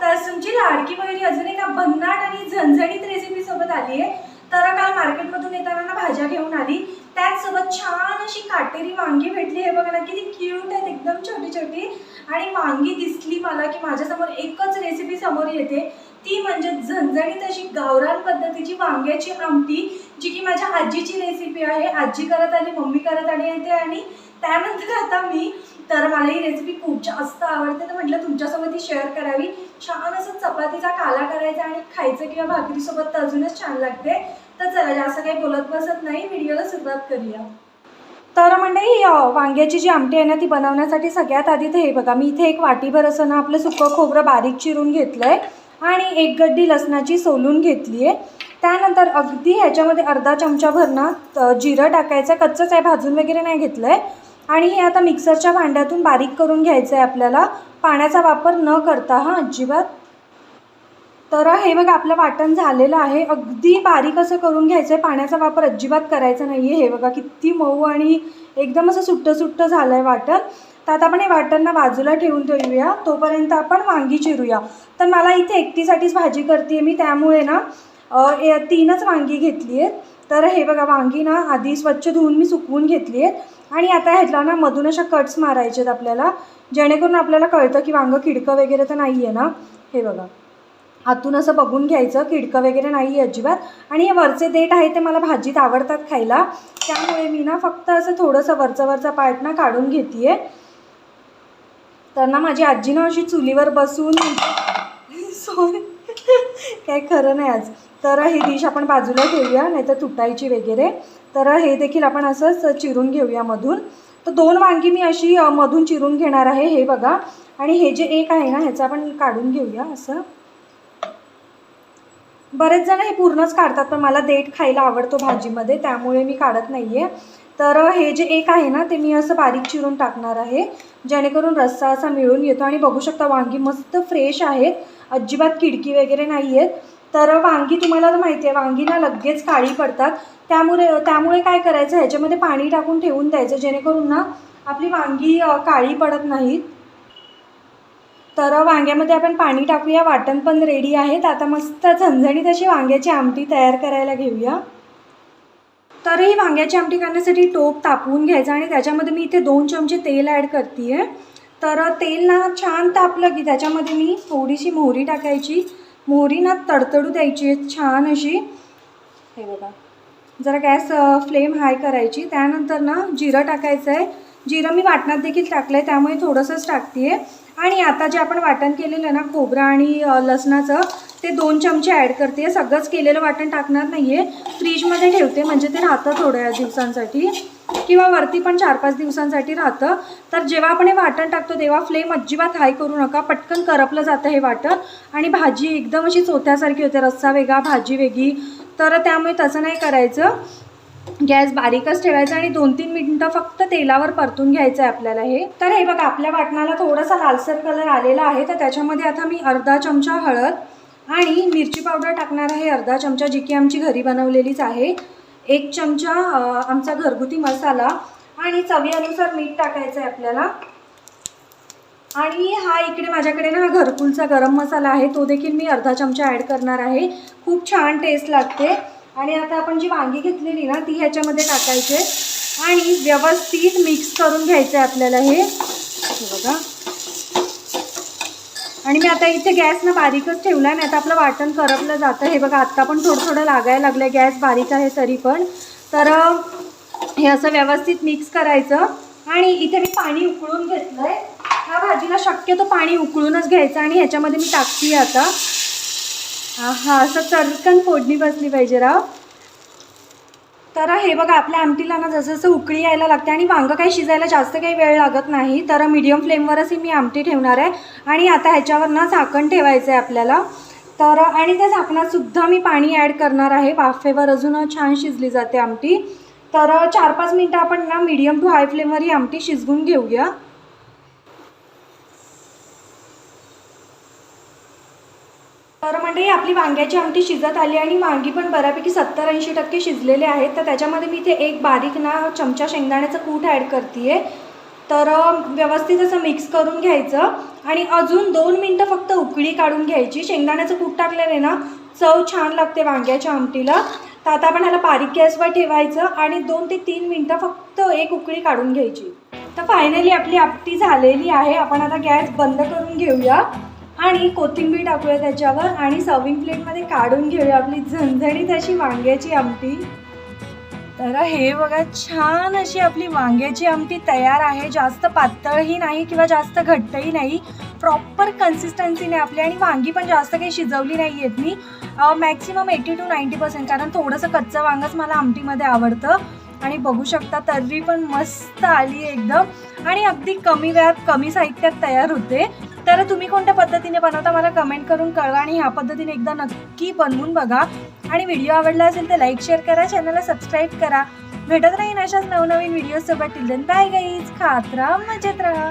तर तुमची लाडकी बहिणी अजून एका भन्नाट आणि झणझणीत रेसिपी सोबत आली आहे तर काल मार्केटमधून येताना ना भाज्या घेऊन आली. त्याचसोबत छान अशी काटेरी वांगी भेटली. हे बघा ना किती क्यूट आहेत. एकदम छोटी छोटी आणि वांगी दिसली मला की माझ्यासमोर एकच रेसिपी समोर येते. ती म्हणजे झणझणीत अशी गावरान पद्धतीची वांग्याची आमटी जी की माझ्या आजीची रेसिपी आहे. आजी करत आली मम्मी करत आली येते आणि त्यानंतर आता मी तर मला ही रेसिपी खूप जास्त आवडते. तर म्हटलं तुमच्यासोबत ही शेअर करावी. छान असं चपातीचा काला करायचा आणि खायचं किंवा भाकरीसोबत तर अजूनच छान लागते. तर चला जास्त काही बोलत बसत नाही. व्हिडिओला सुरुवात करूया. तर मंडळी वांग्याची जी आमटी आहे ना ती बनवण्यासाठी सगळ्यात आधी तर हे बघा मी इथे एक वाटीभर असं ना आपलं सुकं खोबरं बारीक चिरून घेतलं आहे आणि एक गड्डी लसणाची सोलून घेतली आहे. त्यानंतर अगदी ह्याच्यामध्ये अर्धा चमचाभर ना जिरं टाकायचं आहे कच्चंच आहे भाजून वगैरे नाही घेतलं आहे आणि हे आता मिक्सरच्या भांड्यातून बारीक करून घ्यायचं आहे आपल्याला. पाण्याचा वापर न करता हां अजिबात. तर हे बघा आपलं वाटण झालेलं आहे. अगदी बारीक असं करून घ्यायचं आहे पाण्याचा वापर अजिबात करायचा नाही आहे हे बघा किती मऊ आणि एकदम असं सुट्टं सुट्टं झालं आहे वाटण. तर आता आपण हे वाटणना बाजूला ठेवून ठेवूया तोपर्यंत आपण वांगी चिरूया. तर मला इथे एकटीसाठीच भाजी करते मी त्यामुळे ना ए- तीनच वांगी घेतली आहेत. तर हे बघा वांगी ना आधी स्वच्छ धुवून मी सुकवून घेतली आहेत. आणि आता ह्यातला ना मधून अशा कट्स मारायचे आहेत आपल्याला. जेणेकरून आपल्याला कळतं की वांगं किडकं वगैरे तर नाही आहे ना. हे बघा. आतून असं बघून घ्यायचं किडकं वगैरे नाही आहे अजिबात. आणि हे वरचे देठ आहे ते मला भाजीत आवडतात खायला. त्यामुळे मी ना फक्त असं थोडंसं वरचं वरचा पार्ट ना काढून घेते आहे तर ना माझी आजी ना अशी चुलीवर बसून सॉरी काय खरं नाही आज. तर ही डिश आपण बाजूला ठेवूया नाही तर तुटायची वगैरे. तर हे देखील आपण असंच चिरून घेऊया मधून. तर दोन वांगी मी अशी मधून चिरून घेणार आहे हे बघा. आणि हे जे एक आहे ना ह्याचं आपण काढून घेऊया असं. बरेच जण हे पूर्णच काढतात पण मला देठ खायला आवडतो भाजीमध्ये त्यामुळे मी काढत नाही आहे तर हे जे एक आहे ना ते मी असं बारीक चिरून टाकणार आहे जेणेकरून रस्सा असा मिळून येतो. आणि बघू शकता वांगी मस्त फ्रेश आहेत. अजिबात किडकी वगैरे नाही आहेत तर वांगी तुम्हाला तर माहिती आहे वांगी ना लगेच काळी पडतात. त्यामुळे त्यामुळे काय करायचं ह्याच्यामध्ये पाणी टाकून ठेवून द्यायचं जेणेकरून ना आपली वांगी काळी पडत नाहीत तर वांग्यामध्ये आपण पाणी टाकूया. वाटण पण रेडी आहेत आता मस्त झणझणीत अशी वांग्याची आमटी तयार करायला घेऊया. तरीही वांग्याची आमटी करण्यासाठी टोप तापवून घ्यायचं आणि त्याच्यामध्ये मी इथे दोन चमचे तेल ॲड करते आहे तर तेल ना छान तापलं की त्याच्यामध्ये मी थोडीशी मोहरी टाकायची. मोहरी ना तडतडू द्यायची आहे छान अशी. हे बघा. जरा गॅस फ्लेम हाय करायची. त्यानंतर ना जिरं टाकायचं आहे जिरं मी वाटणात देखील टाकलं आहे त्यामुळे थोडंसंच टाकते आहे आणि आता जे आपण वाटण केलेलं ना खोबरं आणि लसणाचं ते दोन चमचे ॲड करते सगळंच केलेलं वाटण टाकणार नाही आहे फ्रीजमध्ये ठेवते म्हणजे ते राहतं थोड्या दिवसांसाठी. किंवा वरती पण चार पाच दिवसांसाठी राहतं. तर जेव्हा आपण हे वाटण टाकतो तेव्हा फ्लेम अजिबात हाय करू नका. पटकन करपलं जातं हे वाटण. आणि भाजी एकदम अशी चोथ्यासारखी होते रस्सा वेगळा भाजी वेगळी. तर त्यामुळे तसं नाही करायचं. गॅस बारीकच ठेवायचा आणि दोन तीन मिनटं फक्त तेलावर परतून घ्यायचं आहे आपल्याला हे. तर हे बघा आपल्या वाटणाला थोडासा लालसर कलर आलेला आहे. तर त्याच्यामध्ये आता मी अर्धा चमचा हळद आणि मिरची पावडर टाकणार आहे. अर्धा चमचा जी की आमची घरी बनवलेलीच आहे. एक चमचा आमचा घरगुती मसाला आणि चवीनुसार मीठ टाकायचं आहे आपल्याला. आणि हा इकडे माझ्याकडे ना हा घरकुलचा गरम मसाला आहे. तो देखील मी अर्धा चमचा ॲड करणार आहे. खूप छान टेस्ट लागते. आणि आता आपण जी वांगी घेतलेली ना ती ह्याच्यामध्ये टाकायचे. आणि व्यवस्थित मिक्स करून घ्यायचं आहे आपल्याला हे. बघा. आणि मी आता इथे गॅस ना बारीकच ठेवला नाही आता आपलं वाटण करपलं जातं. हे बघा आत्ता पण थोडं थोडं लागायला लागलं गॅस बारीक आहे तरी पण. तर हे असं व्यवस्थित मिक्स करायचं. आणि इथे मी पाणी उकळून घेतलं आहे ह्या भाजीला शक्यतो पाणी उकळूनच घ्यायचं आणि ह्याच्यामध्ये मी टाकते आता. हा असं चरकन फोडणी बसली पाहिजे राव. तर हे बघा आपल्या आमटीला ना जसं जसं उकळी यायला लागते आणि वांगं काही शिजायला जास्त काही वेळ लागत नाही तर मीडियम फ्लेमवरच ही मी आमटी ठेवणार आहे. आणि आता ह्याच्यावर ना झाकण ठेवायचं आहे आपल्याला. तर आणि त्या झाकणातसुद्धा मी पाणी ॲड करणार आहे. वाफेवर अजून छान शिजली जाते आमटी. तर चार पाच मिनटं आपण ना मीडियम टू हाय फ्लेमवर ही आमटी शिजवून घेऊया. तर आपली वांग्याची आमटी शिजत आली आणि वांगी पण बऱ्यापैकी सत्तर ऐंशी टक्के शिजलेले आहेत. तर त्याच्यामध्ये मी इथे एक बारीक ना चमचा शेंगदाण्याचं कूट ॲड करते तर व्यवस्थित असं मिक्स करून घ्यायचं आणि अजून दोन मिनटं फक्त उकळी काढून घ्यायची. शेंगदाण्याचं कूट टाकल्याने ना चव छान लागते वांग्याच्या आमटीला. तर आता आपण ह्याला बारीक गॅसवर ठेवायचं आणि दोन ते तीन मिनटं फक्त एक उकळी काढून घ्यायची. तर फायनली आपली आमटी झालेली आहे. आपण आता गॅस बंद करून घेऊया. आणि कोथिंबीर टाकूया त्याच्यावर आणि सर्विंग प्लेटमध्ये काढून घेऊया आपली झणझणीत अशी वांग्याची आमटी. तर हे बघा छान अशी आपली वांग्याची आमटी तयार आहे. जास्त पातळही नाही किंवा जास्त घट्टही नाही. प्रॉपर कन्सिस्टन्सीने आपली आणि वांगी पण जास्त काही शिजवली नाही आहेत मी. Maximum eighty two ninety percent कारण थोडंसं कच्चं वांगच मला आमटीमध्ये आवडतं. आणि बघू शकता तर्री पण मस्त आली आहे एकदम. आणि अगदी कमी वेळात कमी साहित्यात तयार होते. तर तुम्ही कोणत्या पद्धतीने बनवता मला कमेंट करून कळवा आणि ह्या पद्धतीने एकदा नक्की बनवून बघा. आणि व्हिडिओ आवडला असेल तर लाईक शेअर करा चॅनलला सबस्क्राईब करा. भेटत राहीन अशाच नवनवीन व्हिडिओसोबत टिल देन बाय गाईज खात राहा मजेत राहा.